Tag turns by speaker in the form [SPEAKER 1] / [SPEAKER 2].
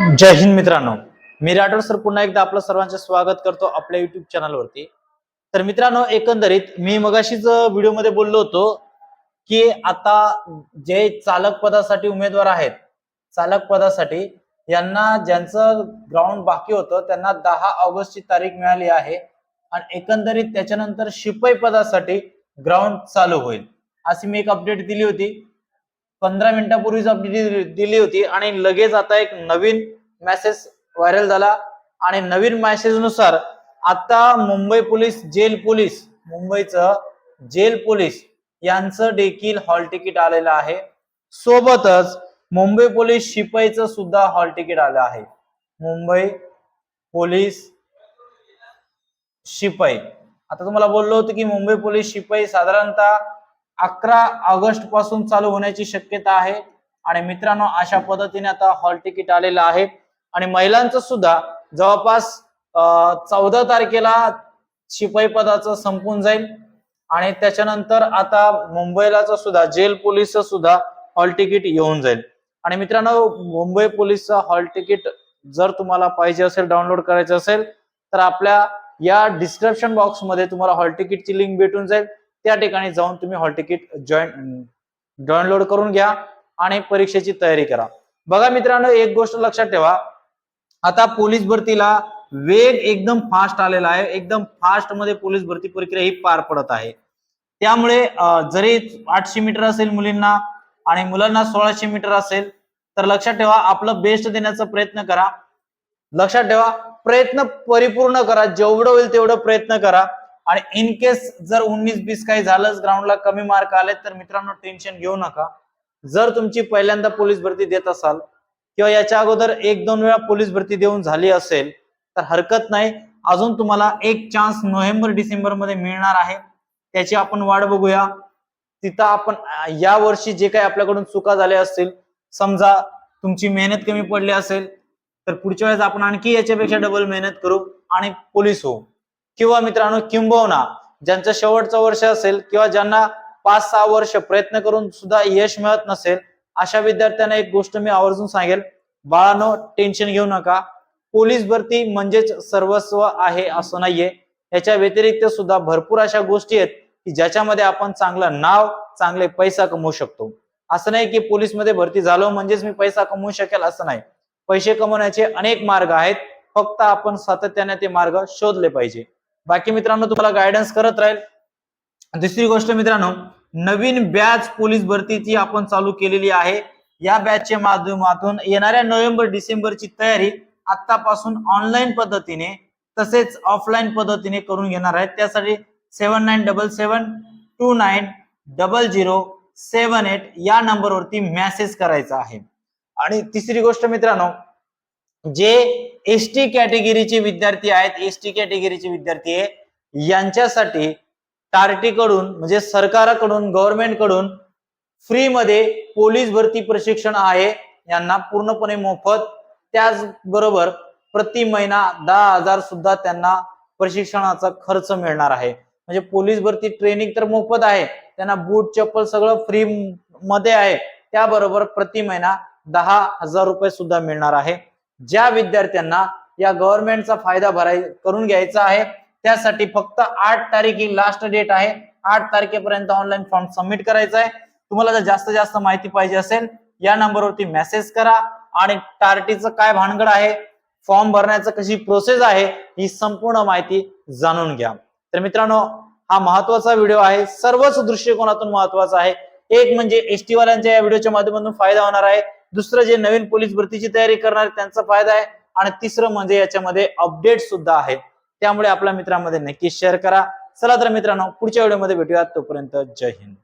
[SPEAKER 1] जय हिंद मित्रांनो. मी राठोड सर पुन्हा एकदा आपलं सर्वांचे स्वागत करतो आपल्या युट्यूब चॅनलवरती तर मित्रांनो एकंदरीत मी मगाशीच व्हिडिओमध्ये बोललो होतो की आता जे चालक पदासाठी उमेदवार आहेत चालक पदासाठी यांना ज्यांचं ग्राउंड बाकी होतं त्यांना दहा ऑगस्टची तारीख मिळाली आहे आणि एकंदरीत त्याच्यानंतर शिपाई पदासाठी ग्राउंड चालू होईल. अशी मी एक अपडेट दिली होती. पंधरा मिनिटापूर्वीच अपडेट दिली होती आणि लगेच आता एक नवीन मेसेज व्हायरल झाला. आणि नवीन मेसेजनुसार आता मुंबई पोलीस जेल पोलीस मुंबईचं जेल पोलीस यांचं देखील हॉल तिकीट आलेलं आहे. सोबतच मुंबई पोलीस शिपाईचं सुद्धा हॉल तिकीट आलं आहे. मुंबई पोलीस शिपाई. आता तुम्हाला बोललो होतो की मुंबई पोलीस शिपाई साधारणतः अकरा ऑगस्टपासून चालू होण्याची शक्यता आहे. आणि मित्रांनो अशा पद्धतीने आता हॉल तिकीट आलेलं आहे. आणि महिलांचं सुद्धा जवळपास चौदा तारखेला शिपाई पदाचं संपून जाईल. आणि त्याच्यानंतर आता मुंबईलाच सुद्धा जेल पोलीस सुद्धा हॉल तिकीट येऊन जाईल. आणि मित्रांनो मुंबई पोलीसचं हॉल तिकीट जर तुम्हाला पाहिजे असेल डाउनलोड करायचं असेल तर आपल्या या डिस्क्रिप्शन बॉक्समध्ये तुम्हाला हॉल तिकीटची लिंक भेटून जाईल. त्या ठिकाणी जाऊन तुम्ही हॉल तिकीट जॉईन डाउनलोड करून घ्या आणि परीक्षेची तयारी करा. बघा मित्रांनो एक गोष्ट लक्षात ठेवा. आता पोलीस भरतीला वेग एकदम फास्ट आलेला आहे. एकदम फास्टमध्ये पोलीस भरती प्रक्रिया ही पार पडत आहे. त्यामुळे जरी आठशे मीटर असेल मुलींना आणि मुलांना सोळाशे मीटर असेल तर लक्षात ठेवा आपलं बेस्ट देण्याचा प्रयत्न करा. लक्षात ठेवा प्रयत्न परिपूर्ण करा. जेवढं होईल तेवढं प्रयत्न करा. आणि इन केस जर उन्नीस बीस काही झालंच ग्राउंडला कमी मार्क आले तर मित्रांनो टेन्शन घेऊ नका. जर तुमची पहिल्यांदा पोलीस भरती देत असाल किंवा याच्या अगोदर एक दोन वेळा पोलीस भरती देऊन झाली असेल तर हरकत नाही. अजून तुम्हाला एक चान्स नोव्हेंबर डिसेंबरमध्ये मिळणार आहे. त्याची आपण वाट बघूया. तिथं आपण या वर्षी जे काही आपल्याकडून चुका झाल्या असतील समजा तुमची मेहनत कमी पडली असेल तर पुढच्या वेळेस आपण आणखी याच्यापेक्षा डबल मेहनत करू आणि पोलीस होऊ. किंवा मित्रांनो किंबहुना ज्यांचं शेवटचं वर्ष असेल किंवा ज्यांना पाच सहा वर्ष प्रयत्न करून सुद्धा यश मिळत नसेल अशा विद्यार्थ्यांना एक गोष्ट मी आवर्जून सांगेल. बाळानो टेन्शन घेऊ नका. पोलीस भरती म्हणजेच सर्वस्व आहे असं नाहीये. याच्या व्यतिरिक्त सुद्धा भरपूर अशा गोष्टी आहेत की ज्याच्यामध्ये आपण चांगलं नाव चांगले पैसा कमवू शकतो. असं नाही की पोलीसमध्ये भरती झालो म्हणजेच मी पैसा कमवू शकेल असं नाही. पैसे कमवण्याचे अनेक मार्ग आहेत. फक्त आपण सातत्याने ते मार्ग शोधले पाहिजे. बाकी मित्रांनो तुम्हाला गायडन्स करत राहील. दुसरी गोष्ट मित्रांनो नवीन बॅच पोलीस भरतीची आपण चालू केलेली आहे. या बॅचच्या माध्यमातून येणाऱ्या नोव्हेंबर डिसेंबरची तयारी आतापासून ऑनलाईन पद्धतीने तसेच ऑफलाईन पद्धतीने करून घेणार आहेत. त्यासाठी seven nine double seven two nine double zero seven eight या नंबरवरती मेसेज करायचा आहे. आणि तिसरी गोष्ट मित्रांनो जे एस टी कॅटेगरीचे विद्यार्थी आहेत एस टी कॅटेगरीचे विद्यार्थी आहे यांच्यासाठी टार्टीकडून म्हणजे सरकारकडून गव्हर्नमेंटकडून फ्रीमध्ये पोलीस भरती प्रशिक्षण आहे यांना पूर्णपणे मोफत. त्याचबरोबर प्रति महिना दहा हजार सुद्धा त्यांना प्रशिक्षणाचा खर्च मिळणार आहे. म्हणजे पोलीस भरती ट्रेनिंग तर मोफत आहे त्यांना बूट चप्पल सगळं फ्री मध्ये आहे. त्याबरोबर प्रति महिना दहा हजार रुपये सुद्धा मिळणार आहे. ज्या विद्यार्थ्यांना या गव्हर्नमेंटचा फायदा भराय करून घ्यायचा आहे त्यासाठी फक्त आठ तारीख ही लास्ट डेट आहे. आठ तारखेपर्यंत ऑनलाईन फॉर्म सबमिट करायचा आहे. तुम्हाला जर जास्त जास्त माहिती पाहिजे असेल या नंबरवरती मेसेज करा. आणि टार्टीचं काय भानगड आहे फॉर्म भरण्याचं कशी प्रोसेस आहे ही संपूर्ण माहिती जाणून घ्या. तर मित्रांनो हा महत्त्वाचा व्हिडिओ आहे. सर्वच दृष्टिकोनातून महत्त्वाचा आहे. एक म्हणजे एस टी वाल्यांच्या या व्हिडिओच्या माध्यमातून फायदा होणार आहे. दुसरं जे नवीन पोलीस भरतीची तयारी करणार त्यांचा फायदा आहे. आणि तिसरं म्हणजे याच्यामध्ये अपडेट सुद्धा आहे. त्यामुळे आपल्या मित्रांमध्ये नक्की शेअर करा. चला तर मित्रांनो पुढच्या व्हिडिओमध्ये भेटूयात. तोपर्यंत जय हिंद.